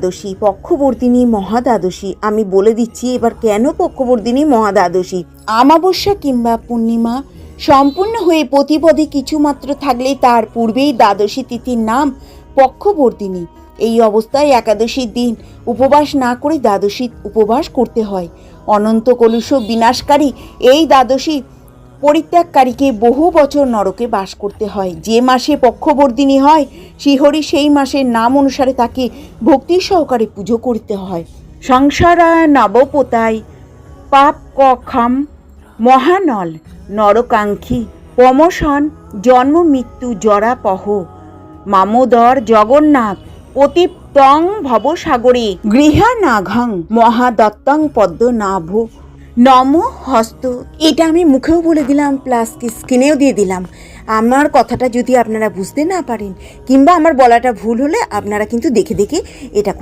দ্বাদশী পক্ষবর্তিনী মহাদ্বাদশী। আমি বলে দিচ্ছি, এবার কেন পক্ষবর্তিনী মহাদ্বাদশী? আমাবস্যা কিংবা পূর্ণিমা সম্পূর্ণ হয়ে প্রতিপদে কিছুমাত্র থাকলে তার পূর্বেই দ্বাদশী তিথির নাম পক্ষবর্তিনী এই অবস্থায় একাদশীর দিন উপবাস না করে দ্বাদশী উপবাস করতে হয়। অনন্ত কলুষ বিনাশকারী এই দ্বাদশী পরিত্যাগকারীকে বহু বছর নরকে বাস করতে হয়। যে মাসে পক্ষবর্তিনী হয়, শ্রীহরি সেই মাসের নাম অনুসারে তাকে ভক্তি সহকারে পুজো করতে হয়। সংসারায় নবপোতায় পাপ কখাম মহানল নরকাঙ্ক্ষী পমসন জন্ম মৃত্যু জরাপহ মামোদর জগন্নাথ অতিপ্তং ভবসাগরে গৃহানাঘং মহাদত্তং পদ্ম পদ্মনাভ নম হস্ত। এটা আমি মুখেও বলে দিলাম প্লাস কি স্কিনেও দিয়ে দিলাম। আমার কথাটা যদি আপনারা বুঝতে না পারেন, কিংবা আমার বলাটা ভুল হলে আপনারা কিন্তু দেখে দেখে এটা